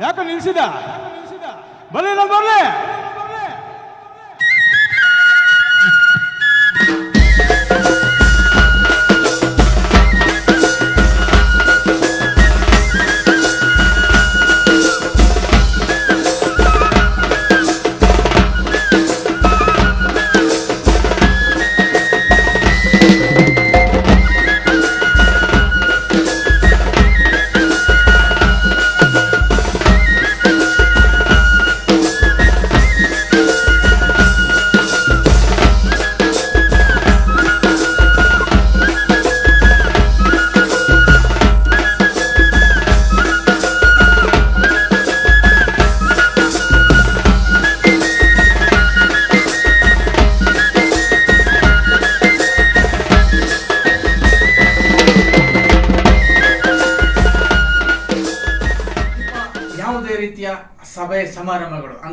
ಯಾಕೆ ನಿಲ್ಸಿದ ಬರ್ಲಿಲ್ಲ ಬರ್ಲಿ.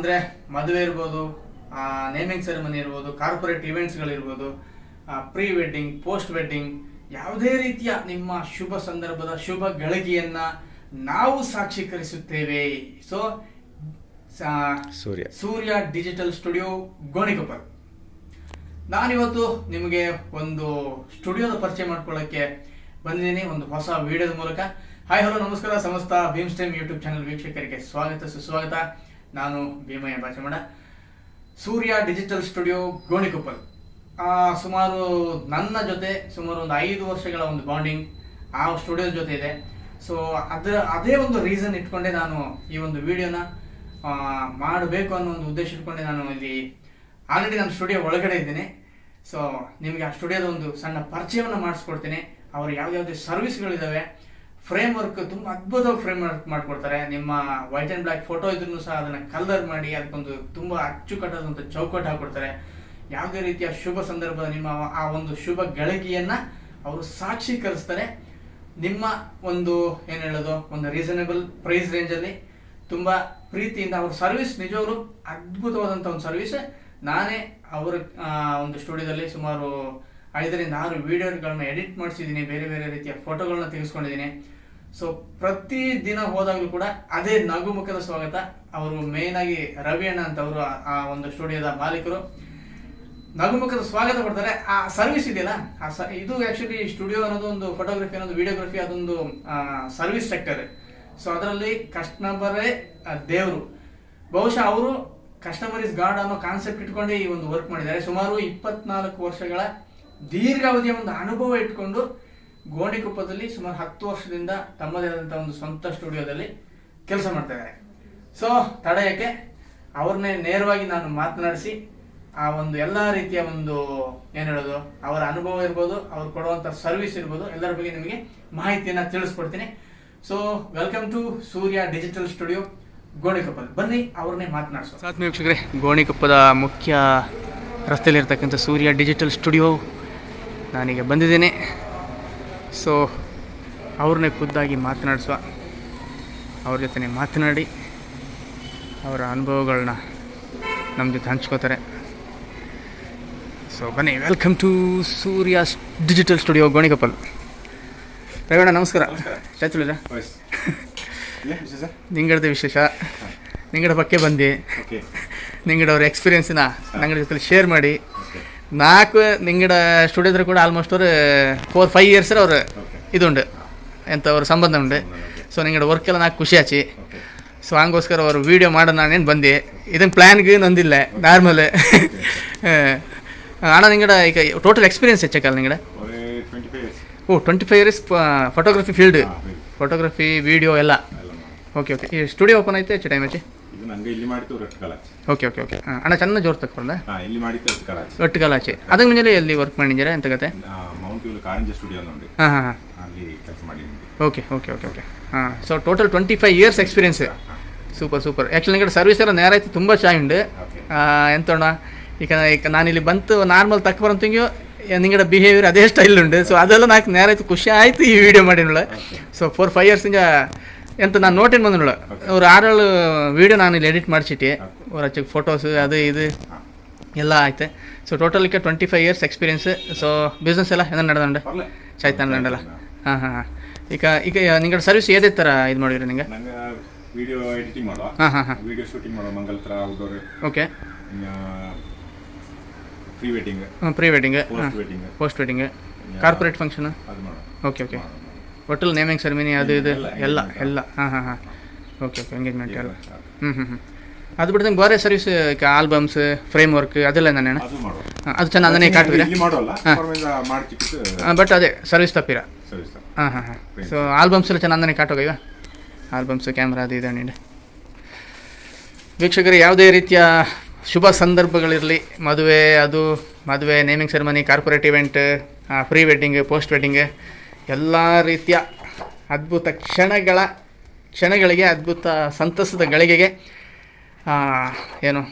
ಅಂದ್ರೆ ಮದುವೆ ಇರ್ಬೋದು ನೇಮಿಂಗ್ ಸೆರೆಮನಿ ಇರ್ಬೋದು ಕಾರ್ಪೊರೇಟ್ ಇವೆಂಟ್ಸ್ಗಳಿರ್ಬೋದು ಪ್ರೀ ವೆಡ್ಡಿಂಗ್ ಪೋಸ್ಟ್ ವೆಡ್ಡಿಂಗ್ ಯಾವುದೇ ರೀತಿಯ ನಿಮ್ಮ ಶುಭ ಸಂದರ್ಭದ ಶುಭ ಗಳಿಗೆಯನ್ನು ನಾವು ಸಾಕ್ಷೀಕರಿಸುತ್ತೇವೆ. So Surya. Surya digital studio Gonikoppal. ನಾನಿವತ್ತು ನಿಮಗೆ ಒಂದು ಸ್ಟುಡಿಯೋದ ಪರಿಚಯ ಮಾಡ್ಕೊಳ್ಳೋಕ್ಕೆ ಬಂದಿದ್ದೀನಿ. ಒಂದು ಹೊಸ ವಿಡಿಯೋದ ಮೂಲಕ. ಹಾಯ್ ಹಲೋ ನಮಸ್ಕಾರ. ಸಮಸ್ತ ಭೀಮ್ ಸ್ಟೈಮ್ ಯೂಟ್ಯೂಬ್ ಚಾನಲ್ ವೀಕ್ಷಕರಿಗೆ ಸ್ವಾಗತ ಸುಸ್ವಾಗತ. ನಾನು ಭೀಮಯ್ಯ ಬಾಚಮಡ ಸೂರ್ಯ ಡಿಜಿಟಲ್ ಸ್ಟುಡಿಯೋ ಗೋಣಿಕೊಪ್ಪಲ್. ಸುಮಾರು ನನ್ನ ಜೊತೆ ಸುಮಾರು ಒಂದು ಐದು ವರ್ಷಗಳ ಒಂದು ಬಾಂಡಿಂಗ್ ಆ ಸ್ಟುಡಿಯೋ ಜೊತೆ ಇದೆ. ಸೊ ಅದರ, ಅದೇ ಒಂದು ರೀಸನ್ ಇಟ್ಕೊಂಡೆ ನಾನು ಈ ಒಂದು ವಿಡಿಯೋನ ಮಾಡಬೇಕು ಅನ್ನೋ ಒಂದು ಉದ್ದೇಶ ಇಟ್ಕೊಂಡೆ ನಾನು ಇಲ್ಲಿ ಆಲ್ರೆಡಿ ನಾನು ಸ್ಟುಡಿಯೋ ಒಳಗಡೆ ಇದ್ದೀನಿ. ಸೊ ನಿಮಗೆ ಆ ಸ್ಟುಡಿಯೋದ ಒಂದು ಸಣ್ಣ ಪರಿಚಯವನ್ನು ಮಾಡಿಸ್ಕೊಡ್ತೀನಿ. ಅವರು ಯಾವ್ಯಾವುದೇ ಸರ್ವಿಸ್ಗಳಿದ್ದಾವೆ ಫ್ರೇಮ್ ವರ್ಕ್ ತುಂಬ ಅದ್ಭುತವಾಗಿ ಫ್ರೇಮ್ ವರ್ಕ್ ಮಾಡಿಕೊಡ್ತಾರೆ. ನಿಮ್ಮ ವೈಟ್ ಆ್ಯಂಡ್ ಬ್ಲ್ಯಾಕ್ ಫೋಟೋ ಇದ್ರೂ ಸಹ ಅದನ್ನು ಕಲರ್ ಮಾಡಿ ಅದಕ್ಕೊಂದು ತುಂಬ ಅಚ್ಚುಕಟ್ಟಾದಂಥ ಚೌಕಟ್ಟು ಹಾಕ್ಕೊಡ್ತಾರೆ ಯಾವುದೇ ರೀತಿಯ ಶುಭ ಸಂದರ್ಭದ ನಿಮ್ಮ ಆ ಒಂದು ಶುಭ ಗಳಿಗೆಯನ್ನು ಅವರು ಸಾಕ್ಷೀಕರಿಸ್ತಾರೆ. ನಿಮ್ಮ ಒಂದು ಏನು ಹೇಳೋದು? ಒಂದು ರೀಸನೇಬಲ್ ಪ್ರೈಸ್ ರೇಂಜಲ್ಲಿ ತುಂಬ ಪ್ರೀತಿಯಿಂದ ಅವ್ರ ಸರ್ವಿಸ್ ನಿಜವರು ಅದ್ಭುತವಾದಂಥ ಒಂದು ಸರ್ವಿಸ್ ನಾನೇ ಅವರ ಒಂದು ಸ್ಟುಡಿಯೋದಲ್ಲಿ ಸುಮಾರು ಐದರಿಂದ ನಾನು ವಿಡಿಯೋಗಳನ್ನ ಎಡಿಟ್ ಮಾಡಿಸಿದ್ದೀನಿ, ಬೇರೆ ಬೇರೆ ರೀತಿಯ ಫೋಟೋಗಳನ್ನ ತೆಗೆಸ್ಕೊಂಡಿದ್ದೀನಿ. ಸೊ ಪ್ರತಿ ದಿನ ಹೋದಾಗಲೂ ಕೂಡ ಅದೇ ನಗುಮುಖದ ಸ್ವಾಗತ. ಅವರು ಮೇನ್ ಆಗಿ ರವಿ ಅಣ್ಣ ಅಂತ ಅವರು ಆ- ಒಂದು ಸ್ಟುಡಿಯೋದ ಮಾಲೀಕರು. ನಗುಮುಖದ ಸ್ವಾಗತ ಕೊಡ್ತಾರೆ. ಆ ಸರ್ವಿಸ್ ಇದೆಯಲ್ಲ? ಆ, ಸ, ಇದು ಆಕ್ಚುಲಿ ಸ್ಟುಡಿಯೋ ಅನ್ನೋದು ಒಂದು ಫೋಟೋಗ್ರಫಿ ಅನ್ನೋದು ವಿಡಿಯೋಗ್ರಫಿ ಅದೊಂದು ಸರ್ವಿಸ್ ಸೆಕ್ಟರ್ ಸೊ ಅದರಲ್ಲಿ ಕಸ್ಟಮರೇ ದೇವರು. ಬಹುಶಃ ಅವರು ಕಸ್ಟಮರ್ ಇಸ್ ಗಾಡ್ ಅನ್ನೋ ಕಾನ್ಸೆಪ್ಟ್ ಇಟ್ಕೊಂಡೇ ಈ ಒಂದು ವರ್ಕ್ ಮಾಡಿದ್ದಾರೆ. ಸುಮಾರು ಇಪ್ಪತ್ನಾಲ್ಕು ವರ್ಷಗಳ ದೀರ್ಘಾವಧಿಯ ಒಂದು ಅನುಭವ ಇಟ್ಕೊಂಡು ಗೋಣಿಕೊಪ್ಪದಲ್ಲಿ ಸುಮಾರು ಹತ್ತು ವರ್ಷದಿಂದ ತಮ್ಮದೇ ಆದಂಥ ಒಂದು ಸ್ವಂತ ಸ್ಟುಡಿಯೋದಲ್ಲಿ ಕೆಲಸ ಮಾಡ್ತಾ ಇದ್ದಾರೆ. ಸೊ ತಡೆಯಕ್ಕೆ ಅವ್ರನ್ನೇ ನೇರವಾಗಿ ನಾನು ಮಾತನಾಡಿಸಿ, ಆ ಒಂದು ಎಲ್ಲ ರೀತಿಯ ಒಂದು, ಏನು ಹೇಳೋದು, ಅವರ ಅನುಭವ ಇರ್ಬೋದು, ಅವ್ರು ಕೊಡುವಂಥ ಸರ್ವಿಸ್ ಇರ್ಬೋದು, ಎಲ್ಲರ ಬಗ್ಗೆ ನಿಮಗೆ ಮಾಹಿತಿಯನ್ನು ತಿಳಿಸ್ಕೊಡ್ತೀನಿ. So welcome to Surya digital studio Gonikoppal ಬನ್ನಿ, ಅವ್ರನ್ನೇ ಮಾತನಾಡಿಸೋ ವೀಕ್ಷಕರೇ, ಗೋಣಿಕೊಪ್ಪದ ಮುಖ್ಯ ರಸ್ತೆಯಲ್ಲಿರ್ತಕ್ಕಂಥ ಸೂರ್ಯ ಡಿಜಿಟಲ್ ಸ್ಟುಡಿಯೋ ನಾನೀಗ ಬಂದಿದ್ದೇನೆ. ಸೊ ಅವ್ರನ್ನೇ ಖುದ್ದಾಗಿ ಮಾತನಾಡಿಸುವ. ಅವ್ರ ಜೊತೆ ಮಾತನಾಡಿ ಅವರ ಅನುಭವಗಳನ್ನ ನಮ್ಮ ಜೊತೆ ಹಂಚ್ಕೋತಾರೆ. ಸೊ ಬನ್ನಿ welcome to Surya digital studio Gonikoppal ರವಿಣ್ಣ ನಮಸ್ಕಾರ. ಚೈತುಳಿರ ನಿಂಗಡದ ವಿಶೇಷ? ನಿಂಗಡ ಬಗ್ಗೆ ಬಂದು. ಓಕೆ. ನಿಂಗಡ ಅವ್ರ ಎಕ್ಸ್ಪೀರಿಯನ್ಸಿನ ನಂಗಡ ಜೊತೆ ಶೇರ್ ಮಾಡಿ. ನಾಲ್ಕು ನಿಂಗಡ സ്റ്റുഡിയോത്തിൽ ಕೂಡ ಆಲ್ಮೋಸ್ಟ್ ಅವರು ಫೋರ್ ಫೈವ್ ಇಯರ್ಸ್ ಅವರು ಇದುಂಡು ಎಂತ ಅವ್ರ ಸಂಬಂಧ ಉಂಟು. ಸೊ ನಿಂಗಡ ವರ್ಕ್ ಎಲ್ಲ ನಾಲ್ಕು ಖುಷಿ ಆಚಿ. ಸೊ ಹಂಗೋಸ್ಕರ ಅವರು ವೀಡಿಯೋ ಮಾಡೋ ನಾನೇನು ಬಂದೆ. ಇದನ್ನು ಪ್ಲ್ಯಾನ್ಗೆ ನಂದಿಲ್ಲ ನಾರ್ಮಲ್ ಅಣ್ಣ ನಿಂಗಡ ಈಗ ಟೋಟಲ್ ಎಕ್ಸ್ಪೀರಿಯನ್ಸ್ ಹೆಚ್ಚಕ್ಕಲ್ಲ ನಿಂಗಡ? ಓ twenty five years photography field photography video ಎಲ್ಲ. ಓಕೆ ಓಕೆ ಈ ಸ್ಟುಡಿಯೋ ಓಪನ್ ಐತೆ ಹೆಚ್ಚು ಟೈಮ್ ಹಚ್ಚಿ ನಂಗೆ ಇಲ್ಲಿ ಮಾಡಿತ್ತು ರಟ್ಕಲಾಚೆ ಓಕೆ ಓಕೆ ಓಕೆ. ಅಣ್ಣ ಚೆನ್ನ ಜೋರ್ ತಕೊಂಡೆ ಹಾ ಇಲ್ಲಿ ಮಾಡಿತ್ತು ರಟ್ಕಲಾಚೆ ರಟ್ಕಲಾಚೆ ಅದಕ್ಕೆ ಮುಂಜಾನೆ ಎಲ್ಲಿ ವರ್ಕ್ ಮಾಡಿದ್ದೀರಾ? ಅಂತ ಕತೆ? ಮೌಂಟ್ ವ್ಯೂ ಕಾರಂಜ ಸ್ಟುಡಿಯೋ ನೋಡಿ ಹಾಂ ಹಾಂ ಅಲ್ಲಿ ಕೆಲಸ ಮಾಡಿದ್ದೀನಿ ಓಕೆ ಓಕೆ ಓಕೆ ಓಕೆ. ಹಾಂ so total twenty five years experience super super actually ನನಗೆ ಸರ್ವಿಸ್ ಎಲ್ಲ ನೇರ ಆಯಿತು ತುಂಬ ಚೆನ್ನಾಗಿ ಎಂತೋಣ ಈಗ ಈಗ ನಾನಿಲ್ಲಿ ಬಂತು ನಾರ್ಮಲ್ ತಕ್ಕ ಬರೋ ನಿಂಗಡ ಬಿಹೇವಿಯರ್ ಅದೇ ಸ್ಟೈಲ್ ಬರಂತಿಂಗ್ಯೂ ಸೊ ബിഹേവിയർ അതേ സ്റ്റൈലുണ്ട് സോ ಖುಷಿ നാക്ക് ಈ ವಿಡಿಯೋ ಮಾಡಿ ನೋಡಿ ಸೊ സോ ഫോർ ಇಯರ್ಸ್ ഇയേഴ്സിൻ്റെ ಎಂತ ನಾನು ನೋಟಿನ ಬಂದು ಅವ್ರು ಆರೇಳು ವೀಡಿಯೋ ನಾನು ಇಲ್ಲಿ ಎಡಿಟ್ ಮಾಡಿಸಿಟ್ಟು. ಅವ್ರ ಹಚ್ಚಕ್ಕೆ ಫೋಟೋಸ್ ಅದು ಇದು ಎಲ್ಲ ಆಯ್ತು. So ಟೋಟಲಿಕ್ಕೆ twenty five years experience so business ಎಲ್ಲ ಏನಾರು ನಡೆದಂಡೆ ಚೈತನ್ ನಡೆಲ್ಲ ಹಾಂ ಹಾಂ ಹಾಂ. ಈಗ ಈಗ ನಿಂಗಡೆ ಸರ್ವಿಸ್ ಏದೇ ಥರ ಇದು ಮಾಡಿದ್ರಿ ನಿಂಗೆ? ವಿಡಿಯೋ ಎಡಿಟಿಂಗ್ ಮಾಡೋ ಹಾಂ ಹಾಂ ಹಾಂ. ವಿಡಿಯೋ ಶೂಟಿಂಗ್ ಮಾಡೋ ಔಟ್ಡೋರ್ ಓಕೆ ಪ್ರೀ ವೆಡ್ಡಿಂಗ್ ಹಾಂ. Pre wedding post wedding corporate function ಅದು ಮಾಡೋ okay okay hotel naming ceremony ಅದು ಇದು ಎಲ್ಲ, ಎಲ್ಲ ಹಾಂ ಹಾಂ ಹಾಂ. ಓಕೆ ಓಕೆ ಎಂಗೇಜ್ಮೆಂಟ್ ಎಲ್ಲ ಈಗ ಹ್ಞೂ ಹ್ಞೂ ಹ್ಞೂ ಅದು ಬಿಟ್ಟಂಗೆ ಬೇರೆ ಸರ್ವಿಸ್ ಆಲ್ಬಮ್ಸ್ ಫ್ರೇಮ್ ವರ್ಕ್ ಅದೆಲ್ಲ ನಾನು ಅದು ಚೆನ್ನ ಅದು ಚೆನ್ನಾಗಿ ಅದನ್ನೇ ಕಾಟ್ತೀರಾ ಹಾಂ. ಬಟ್ ಅದೇ ಸರ್ವಿಸ್ ತಪ್ಪಿರ. ಹಾಂ ಹಾಂ ಹಾಂ. ಸೊ ಆಲ್ಬಮ್ಸ್ ಎಲ್ಲ ಚೆನ್ನಾಗಿ ಕಾಟೋಗ ಇವ ಆಲ್ಬಮ್ಸ್ ಕ್ಯಾಮ್ರಾ ಅದು ಇದೆ ನೀಡಿ ವೀಕ್ಷಕರು ಯಾವುದೇ ರೀತಿಯ ಶುಭ ಸಂದರ್ಭಗಳಿರಲಿ ಮದುವೆ ಅದು ಮದುವೆ naming ceremony corporate event pre wedding post wedding ಎಲ್ಲ ರೀತಿಯ ಅದ್ಭುತ ಕ್ಷಣಗಳ ಕ್ಷಣಗಳಿಗೆ ಅದ್ಭುತ ಸಂತಸದ ಗಳಿಗೆಗೆ ಏನು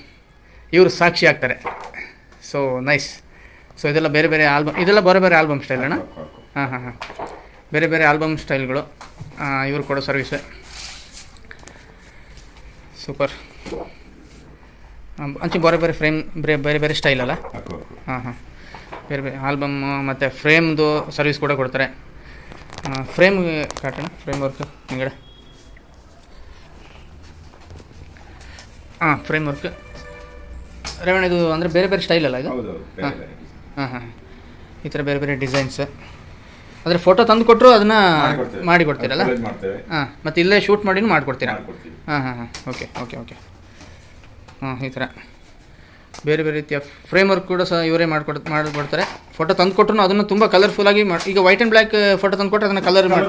ಇವರು ಸಾಕ್ಷಿ ಆಗ್ತಾರೆ. ಸೊ ನೈಸ್ ಸೊ ಇದೆಲ್ಲ ಬೇರೆ ಬೇರೆ ಆಲ್ಬಮ್ ಇದೆಲ್ಲ ಬೇರೆ ಬೇರೆ ಆಲ್ಬಮ್ ಸ್ಟೈಲ್ ಅಣ್ಣ? ಹಾಂ ಹಾಂ ಹಾಂ. ಬೇರೆ ಬೇರೆ ಆಲ್ಬಮ್ ಸ್ಟೈಲ್ಗಳು ಇವರು ಕೊಡೋ ಸರ್ವಿಸ್ ಸೂಪರ್ ಅಂಚೆ ಬೇರೆ ಬೇರೆ ಫ್ರೇಮ್ ಬೇರೆ ಬೇರೆ ಬೇರೆ ಸ್ಟೈಲ್ ಅಲ್ಲ? ಹಾಂ ಹಾಂ. ಬೇರೆ ಬೇರೆ ಆಲ್ಬಮ್ ಮತ್ತು ಫ್ರೇಮ್ದು ಸರ್ವಿಸ್ ಕೂಡ ಕೊಡ್ತಾರೆ. ಫ್ರೇಮ್ ಕಾಟೋಣ ಫ್ರೇಮ್ ವರ್ಕ್ ಹಿಂಗಡೆ. ಹಾಂ ಫ್ರೇಮ್ ವರ್ಕ್ ರೇವಣ್ಣ ಇದು ಅಂದರೆ ಬೇರೆ ಬೇರೆ ಸ್ಟೈಲ್ ಅಲ್ಲ ಇದು? ಬೇರೆ ಹಾಂ. ಹಾಂ ಈ ಥರ ಬೇರೆ ಬೇರೆ ಡಿಸೈನ್ಸ್ ಅಂದರೆ ಫೋಟೋ ತಂದು ಕೊಟ್ಟರು ಅದನ್ನು. ಮಾಡಿ ಕೊಡ್ತೀರಲ್ಲ ಹಾಂ ಮತ್ತು ಇಲ್ಲೇ ಶೂಟ್ ಮಾಡಿನೂ ಮಾಡಿಕೊಡ್ತೀರಾ? ಹಾಂ ಹಾಂ ಹಾಂ. ಓಕೆ ಓಕೆ ಓಕೆ ಹಾಂ ಈ ಥರ ಬೇರೆ ಬೇರೆ ರೀತಿಯ ಫ್ರೇಮ್ ವರ್ಕ್ ಕೂಡ ಸಹ ಇವರೇ ಮಾಡ್ಕೊಡ್ ಮಾಡಿಕೊಡ್ತಾರೆ. ಫೋಟೋ ತಂದು ಕೊಟ್ಟರು ಅದನ್ನು ತುಂಬ ಕಲರ್ಫುಲ್ಲಾಗಿ ಮಾಡಿ ಈಗ ವೈಟ್ ಆ್ಯಂಡ್ ಬ್ಲ್ಯಾಕ್ ಫೋಟೋ ತಂದು ಕೊಟ್ಟರೆ ಅದನ್ನು ಕಲರ್ ಮಾಡಿ.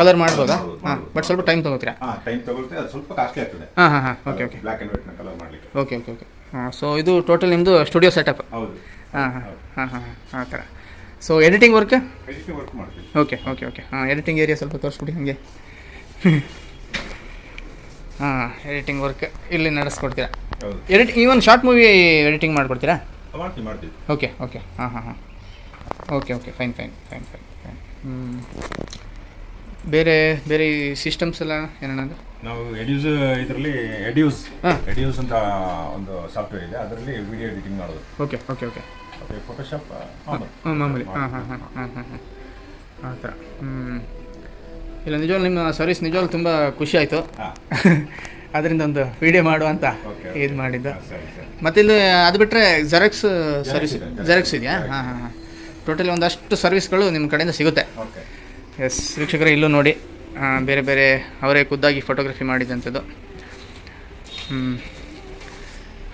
ಕಲರ್ ಮಾಡ್ಬೋದಾ? ಹಾಂ ಬಟ್ ಸ್ವಲ್ಪ ಟೈಮ್ ತಗೋತೀರಾ? ಹಾಂ ಟೈಮ್ ತಗೊಳುತ್ತೆ ಅದು ಸ್ವಲ್ಪ ಕಾಸ್ಟ್ಲಿ ಆಗ್ತದೆ. ಹಾಂ ಹಾಂ ಹಾಂ. ಓಕೆ ಓಕೆ ಬ್ಲ್ಯಾಕ್ ಅಂಡ್ ವೈಟ್ನ ಕಲರ್ ಮಾಡಲಿಕ್ಕೆ. ಓಕೆ ಓಕೆ ಓಕೆ ಹಾಂ ಸೊ ಇದು ಟೋಟಲ್ ನಿಮ್ಮದು ಸ್ಟುಡಿಯೋ ಸೆಟಪ್ ಹೌದು. ಹಾಂ ಹಾಂ ಹಾಂ ಹಾಂ ಹಾಂ ಆ ಥರ. So editing work editing work ಮಾಡ್ತೀವಿ. ಓಕೆ ಓಕೆ ಓಕೆ ಹಾಂ ಎಡಿಟಿಂಗ್ ಏರಿಯಾ ಸ್ವಲ್ಪ ತೋರಿಸ್ಬಿಡಿ ಹಾಗೆ. ಹಾಂ ಎಡಿಟಿಂಗ್ ವರ್ಕ್ ಇಲ್ಲಿ ನಡೆಸ್ಕೊಡ್ತೀರಾ? ಹೌದು. ಈ ಒಂದು ಶಾರ್ಟ್ ಮೂವಿ ಎಡಿಟಿಂಗ್ ಮಾಡಿಕೊಡ್ತೀರಾ? ಮಾಡ್ತೀವಿ ಮಾಡ್ತೀವಿ. ಓಕೆ ಓಕೆ ಹಾಂ ಹಾಂ ಹಾಂ. Okay okay fine fine fine fine fine ಬೇರೆ ಬೇರೆ ಸಿಸ್ಟಮ್ಸ್ ಎಲ್ಲ ಏನನ್ನದು ನಾವು ಎಡ್ಯೂಸ್ ಇದರಲ್ಲಿ ಎಡ್ಯೂಸ್ ಹಾ. ಎಡ್ಯೂಸ್ ಅಂತ ಒಂದು ಸಾಫ್ಟ್ವೇರ್ ಇದೆ. ಅದರಲ್ಲಿ ವಿಡಿಯೋ ಎಡಿಟಿಂಗ್ ಮಾಡೋದು. Okay okay okay okay Photoshop ಹಾಂ ಮಾಮೂಲಿ. ಹಾಂ ಹಾಂ ಹಾಂ ಹಾಂ ಹಾಂ ಹಾಂ ಆ ಥರ. ಹ್ಞೂ ಇಲ್ಲ ನಿಜವಾಗ್ಲೂ ನಿಮ್ಮ ಸರ್ವಿಸ್ ನಿಜವಾಗ್ಲೂ ತುಂಬ ಖುಷಿ ಆಯಿತು. ಹಾಂ. ಅದರಿಂದ ಒಂದು ವಿಡಿಯೋ ಮಾಡು ಅಂತ ಇದು ಮಾಡಿದ್ದು. ಮತ್ತೆ ಇಲ್ಲಿ ಅದು ಬಿಟ್ಟರೆ ಜೆರಾಕ್ಸ್ ಸರ್ವಿಸ್ ಜೆರಾಕ್ಸ್ ಇದೆಯಾ? ಹಾಂ ಹಾಂ ಹಾಂ. ಟೋಟಲಿ ಒಂದಷ್ಟು ಸರ್ವಿಸ್ಗಳು ನಿಮ್ಮ ಕಡೆಯಿಂದ ಸಿಗುತ್ತೆ. ಎಸ್ ವೀಕ್ಷಕರೇ ಇಲ್ಲೂ ನೋಡಿ. ಬೇರೆ ಬೇರೆ ಅವರೇ ಖುದ್ದಾಗಿ ಫೋಟೋಗ್ರಫಿ ಮಾಡಿದಂಥದ್ದು.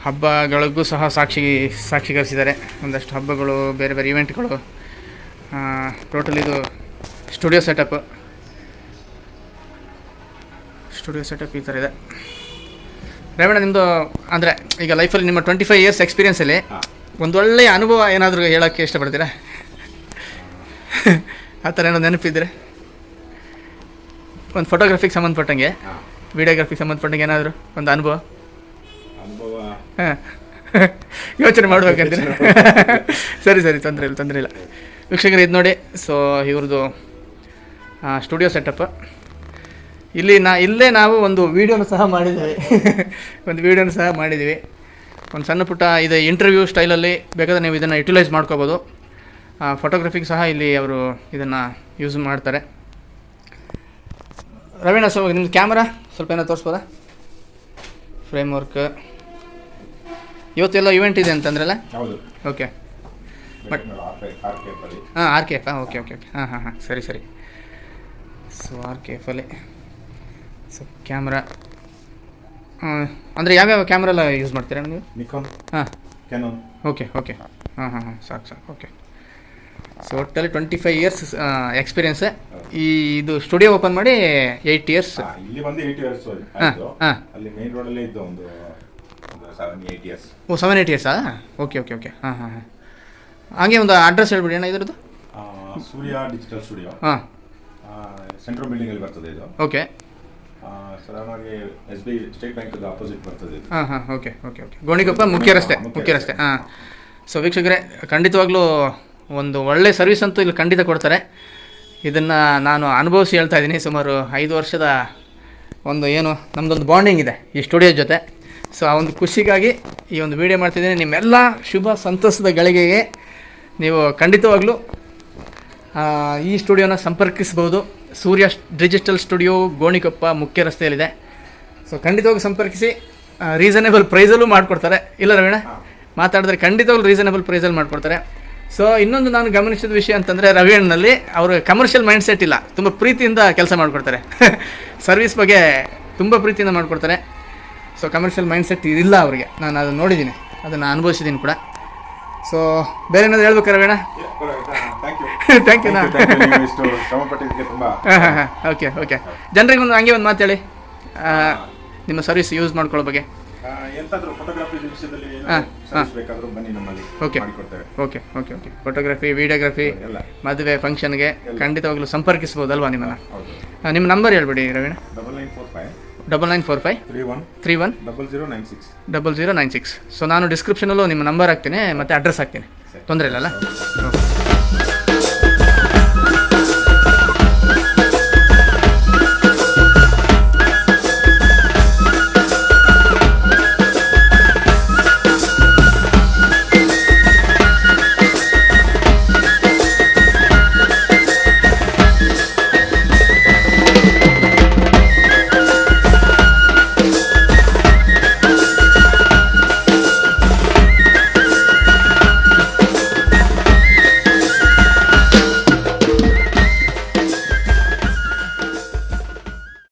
ಹಬ್ಬಗಳಿಗೂ ಸಹ ಸಾಕ್ಷಿ ಸಾಕ್ಷಿಗರಿಸಿದ್ದಾರೆ ಒಂದಷ್ಟು ಹಬ್ಬಗಳು ಬೇರೆ ಬೇರೆ ಇವೆಂಟ್ಗಳು ಟೋಟಲ್ ಇದು ಸ್ಟುಡಿಯೋ ಸೆಟಪ್ ಸ್ಟುಡಿಯೋ ಸೆಟಪ್ ಈ ಥರ ಇದೆ. ರೇವಣ್ಣ ನಿಮ್ಮದು ಅಂದರೆ ಈಗ ಲೈಫಲ್ಲಿ ನಿಮ್ಮ ಟ್ವೆಂಟಿ ಫೈವ್ ಇಯರ್ಸ್ ಎಕ್ಸ್ಪೀರಿಯನ್ಸಲ್ಲಿ ಅಲ್ಲಿ ಒಂದು ಒಳ್ಳೆಯ ಅನುಭವ ಏನಾದರೂ ಹೇಳೋಕ್ಕೆ ಇಷ್ಟಪಡ್ತೀರಾ? ಆ ಥರ ಏನೋ ನೆನಪಿದ್ರೆ? ಒಂದು ಫೋಟೋಗ್ರಫಿಗೆ ಸಂಬಂಧಪಟ್ಟಂಗೆ ವೀಡಿಯೋಗ್ರಫಿಗೆ ಸಂಬಂಧಪಟ್ಟಂಗೆ ಏನಾದರೂ ಒಂದು ಅನುಭವ? ಅನುಭವ? ಹಾಂ. ಯೋಚನೆ ಮಾಡ್ಬೇಕಂತೀರ ಸರಿ ಸರಿ ತೊಂದರೆ ಇಲ್ಲ ತೊಂದರೆ ಇಲ್ಲ. ವೀಕ್ಷಕರು ಇದು ನೋಡಿ ಸೊ ಇವ್ರದ್ದು ಸ್ಟುಡಿಯೋ ಸೆಟಪ್ ಇಲ್ಲಿ ನಾ ಇಲ್ಲೇ ನಾವು ಒಂದು ವೀಡಿಯೋನ ಸಹ ಮಾಡಿದ್ದೀವಿ. ಒಂದು ವೀಡಿಯೋನ ಸಹ ಮಾಡಿದ್ದೀವಿ. ಒಂದು ಸಣ್ಣ ಪುಟ್ಟ ಇದು ಇಂಟರ್ವ್ಯೂ ಸ್ಟೈಲಲ್ಲಿ ಬೇಕಾದರೆ ನೀವು ಇದನ್ನು ಯುಟಿಲೈಸ್ ಮಾಡ್ಕೋಬೋದು. ಫೋಟೋಗ್ರಫಿಗೆ ಸಹ ಇಲ್ಲಿ ಅವರು ಇದನ್ನು ಯೂಸ್ ಮಾಡ್ತಾರೆ. ರವೀಣ ಸೊ ನಿಮ್ಮ ಕ್ಯಾಮ್ರಾ ಸ್ವಲ್ಪ ಏನೋ ತೋರಿಸ್ಬೋದ? ಫ್ರೇಮ್ ವರ್ಕ್ ಇವತ್ತೆಲ್ಲ ಇವೆಂಟ್ ಇದೆ ಅಂತಂದ್ರಲ್ಲ? ಹೌದು. ಓಕೆ ಬಟ್ ಹಾಂ R K F okay okay okay ಹಾಂ ಹಾಂ ಹಾಂ. ಸರಿ ಸರಿ. ಸೊ ಆರ್ ಕೆ ಎಫಲ್ಲಿ ಸೊ ಕ್ಯಾಮ್ರಾ ಅಂದರೆ ಯಾವ್ಯಾವ ಕ್ಯಾಮ್ರಾ ಎಲ್ಲ ಯೂಸ್ ಮಾಡ್ತೀರಾ ನೀವು? ನಿಕಾನ್ ಹಾಂ. ಕ್ಯಾನನ್ ಓಕೆ ಓಕೆ ಹಾಂ ಹಾಂ ಹಾಂ. ಸಾಕು ಸಾಕು. ಓಕೆ ಸೊ ಒಟ್ಟಲ್ಲಿ ಟ್ವೆಂಟಿ ಫೈವ್ ಇಯರ್ಸ್ ಎಕ್ಸ್ಪೀರಿಯನ್ಸ್ ಈ ಇದು ಸ್ಟುಡಿಯೋ ಓಪನ್ ಮಾಡಿ ಏಯ್ಟ್ ಇಯರ್ಸ್ ಇಲ್ಲಿ ಬಂದು ಏಯ್ಟ್ ಇಯರ್ಸ್ ಹಾ, ಆಯ್ತು. ಹಾ. ಅಲ್ಲಿ ಮೇನ್ ರೋಡಲ್ಲೇ ಇದ್ದು ಒಂದು ಒಂದು seven eight years oh seven eight ಇಯರ್ಸಾ okay okay okay ಹಾಂ ಹಾಂ ಹಾಂ. ಹಾಗೆ ಒಂದು ಅಡ್ರೆಸ್ ಹೇಳ್ಬಿಡಿ ಅಣ್ಣ ಇದ್ರದ್ದು. ಸೂರ್ಯ ಡಿಜಿಟಲ್ ಸ್ಟುಡಿಯೋ ಹಾಂ. ಸೆಂಟ್ರಲ್ ಬಿಲ್ಡಿಂಗ್ ಅಲ್ಲಿ ಬರ್ತದೆ ಇದು. ಓಕೆ ಸಾಧಾರಣವಾಗಿ S B state bank opposite ಬರ್ತದೆ ಇದು. ಹಾಂ ಹಾಂ ಓಕೆ ಓಕೆ ಓಕೆ ಗೋಣಿಕೊಪ್ಪ ಮುಖ್ಯ ರಸ್ತೆ ಮುಖ್ಯ ರಸ್ತೆ ಹಾಂ. ಸೊ ವೀಕ್ಷಕರೇ ಖಂಡಿತವಾಗ್ಲೂ ಒಂದು ಒಳ್ಳೆ ಸರ್ವಿಸ್ ಅಂತೂ ಇಲ್ಲಿ ಖಂಡಿತ ಕೊಡ್ತಾರೆ. ಇದನ್ನು ನಾನು ಅನುಭವಿಸಿ ಹೇಳ್ತಾ ಇದ್ದೀನಿ. ಸುಮಾರು ಐದು ವರ್ಷದ ಒಂದು ಏನು ನಮ್ಮದೊಂದು ಬಾಂಡಿಂಗ್ ಇದೆ ಈ ಸ್ಟುಡಿಯೋ ಜೊತೆ. ಸೊ ಆ ಒಂದು ಖುಷಿಗಾಗಿ ಈ ಒಂದು ವಿಡಿಯೋ ಮಾಡ್ತಿದ್ದೀನಿ. ನಿಮ್ಮೆಲ್ಲ ಶುಭ ಸಂತಸದ ಗಳಿಗೆಗೆ ನೀವು ಖಂಡಿತವಾಗ್ಲೂ ಈ ಸ್ಟುಡಿಯೋನ ಸಂಪರ್ಕಿಸ್ಬೋದು ಸೂರ್ಯ ಡಿಜಿಟಲ್ ಸ್ಟುಡಿಯೋ ಗೋಣಿಕೊಪ್ಪ ಮುಖ್ಯ ರಸ್ತೆಯಲ್ಲಿದೆ. ಸೊ ಖಂಡಿತವಾಗಿ ಸಂಪರ್ಕಿಸಿ. ರೀಸನೇಬಲ್ ಪ್ರೈಸಲ್ಲೂ ಮಾಡಿಕೊಡ್ತಾರೆ. ಇಲ್ಲ ರವೀಣ? ಮಾತಾಡಿದ್ರೆ ಖಂಡಿತವಾಗ್ಲೂ ರೀಸನೇಬಲ್ ಪ್ರೈಸಲ್ಲಿ ಮಾಡಿಕೊಡ್ತಾರೆ. ಸೊ ಇನ್ನೊಂದು ನಾನು ಗಮನಿಸಿದ ವಿಷಯ ಅಂತಂದರೆ ರವಿಯಣ್ಣನಲ್ಲಿ ಅವರು ಕಮರ್ಷಿಯಲ್ ಮೈಂಡ್ ಸೆಟ್ ಇಲ್ಲ. ತುಂಬ ಪ್ರೀತಿಯಿಂದ ಕೆಲಸ ಮಾಡಿಕೊಡ್ತಾರೆ. ಸರ್ವಿಸ್ ಬಗ್ಗೆ ತುಂಬ ಪ್ರೀತಿಯಿಂದ ಮಾಡಿಕೊಡ್ತಾರೆ. ಸೊ ಕಮರ್ಷಿಯಲ್ ಮೈಂಡ್ ಸೆಟ್ ಇಲ್ಲ ಅವರಿಗೆ. ನಾನು ಅದನ್ನು ನೋಡಿದ್ದೀನಿ. ಅದನ್ನು ಅನುಭವಿಸಿದ್ದೀನಿ ಕೂಡ. ಸೊ ಬೇರೆ ಏನಾದ್ರು ಹೇಳ್ಬೇಕಾ ರವೀಣ? ಥ್ಯಾಂಕ್ ಯು ಓಕೆ ಓಕೆ ಜನರಿಗೆ ಒಂದು ಹಂಗೆ ಒಂದು ಮಾತು ಹೇಳಿ. ನಿಮ್ಮ ಸರ್ವಿಸ್ ಯೂಸ್ ಮಾಡ್ಕೊಳ್ಳೋ ಬಗ್ಗೆ. Okay. Okay okay okay photography videography ಮದುವೆ ಫಂಕ್ಷನ್ಗೆ ಖಂಡಿತವಾಗ್ಲೂ ಸಂಪರ್ಕಿಸ್ಬೋದಲ್ವಾ ನಿಮ್ಮನ್ನ? ಹೌದು. ನಿಮ್ಮ ನಂಬರ್ ಹೇಳ್ಬಿಡಿ Raveena. Double nine four five double nine four five three one three one double zero nine six double zero nine six so ನಾನು ಡಿಸ್ಕ್ರಿಪ್ಷನಲ್ಲೂ ನಿಮ್ಮ ನಂಬರ್ ಹಾಕ್ತೀನಿ ಮತ್ತು ಅಡ್ರೆಸ್ ಹಾಕ್ತೀನಿ. ತೊಂದರೆ ಇಲ್ಲಲ್ಲ ಓಕೆ